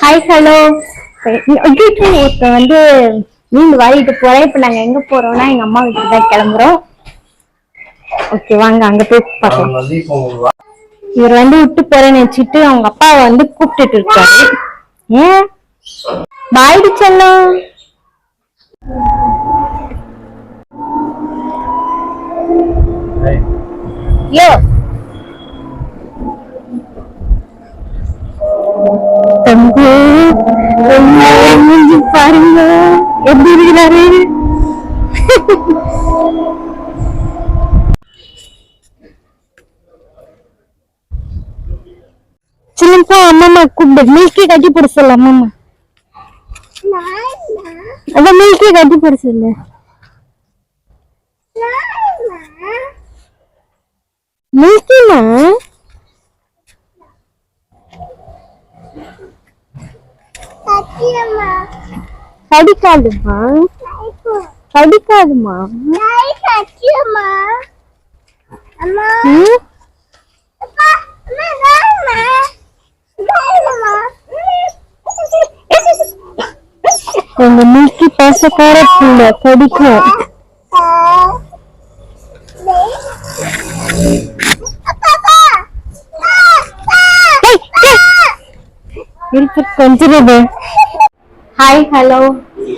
Hi hello ஒருத்தன் வந்து மீன் வாங்கிட்டு போறேன். இப்ப நாங்க எங்க போறோம்னா எங்க அம்மா வீட்டுக்கு தான் கிளம்புறோம். ஓகே வாங்க அங்க போய் பார்க்கலாம். இப்போ இவர் வந்து விட்டு போறேன்னு வச்சுட்டு அவங்க அப்பாவை வந்து கூப்பிட்டுட்டு இருக்காரு. ஏன்? பாய்டி செல்லம். யோ பாருங்க. எப்படி இருக்கிறாரு? சிலம்பா அம்மா கூப்பிடு. மில்கி கட்டி போட அதான் மில்கி கட்டி போட சொல்லு. மில்கிமா கடிக்காதுமா கடிக்காதுமா? உங்க மில்கி பேசக்கார புள்ள கடிக்கும் இருக்கு கொஞ்சிருது ஹாய் ஹலோ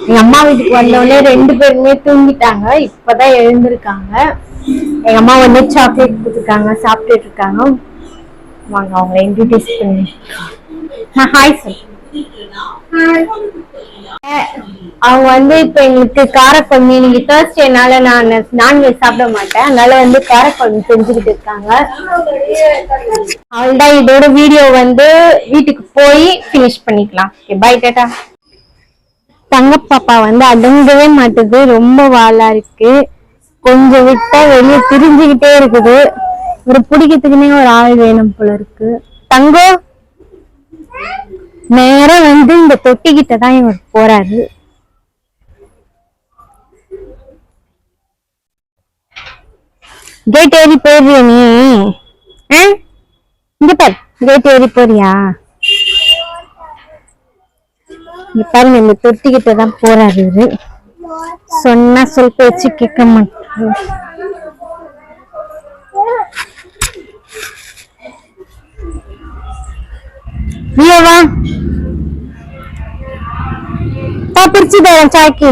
எங்க அம்மா வீட்டுக்கு வந்தோடனே ரெண்டு பேருமே தூங்கிட்டாங்க. இப்பதான் எழுந்திருக்காங்க. எங்க அம்மா வந்து சாக்லேட் கொடுத்துருக்காங்க சாப்பிட்டுட்டு இருக்காங்க வாங்க அவங்க இன்ட்ரடியூஸ் பண்ணி ஹாய் சார் அவங்க வந்து இப்ப எங்களுக்கு காரக்குழம்பு இன்னைக்கு தேர்ஸ்டேனால நான் நான்வெஜ் சாப்பிட மாட்டேன். அதனால வந்து காரக்குழம்பு செஞ்சுக்கிட்டு இருக்காங்க. அவள்தான் இதோட வீடியோ வந்து வீட்டுக்கு போய் ஃபினிஷ் பண்ணிக்கலாம். பை டாட்டா தங்க பாப்பா வந்து அடங்கவே மாட்டுது. ரொம்ப வாலா இருக்கு. கொஞ்சம் விட்டா வெளியே திரிஞ்சுக்கிட்டே இருக்குது. ஒரு பிடிக்கிறதுக்குன்னே ஒரு ஆள் வேணும் போல இருக்கு. தங்கம் நேரா வந்து இந்த தொட்டிக்கிட்ட தான் இவர் போறாரு. கேட் ஏறி போயிடுறியா நீ? இங்க பாரு கேட் ஏறி போறியா? இங்க பாருங்க இந்த தொட்டிக்கிட்ட தான் போறாரு இவரு. சொன்னா சொல் பேச்சு கேட்க மாட்டாரு. நீ வா. பிரிச்சு தரேன் சாக்கி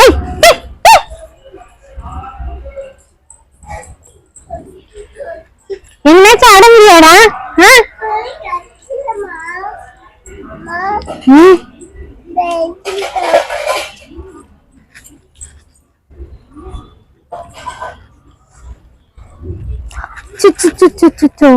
ஏய், ஏய், ஏய். 엄마. 응? 네. 추추추추추추.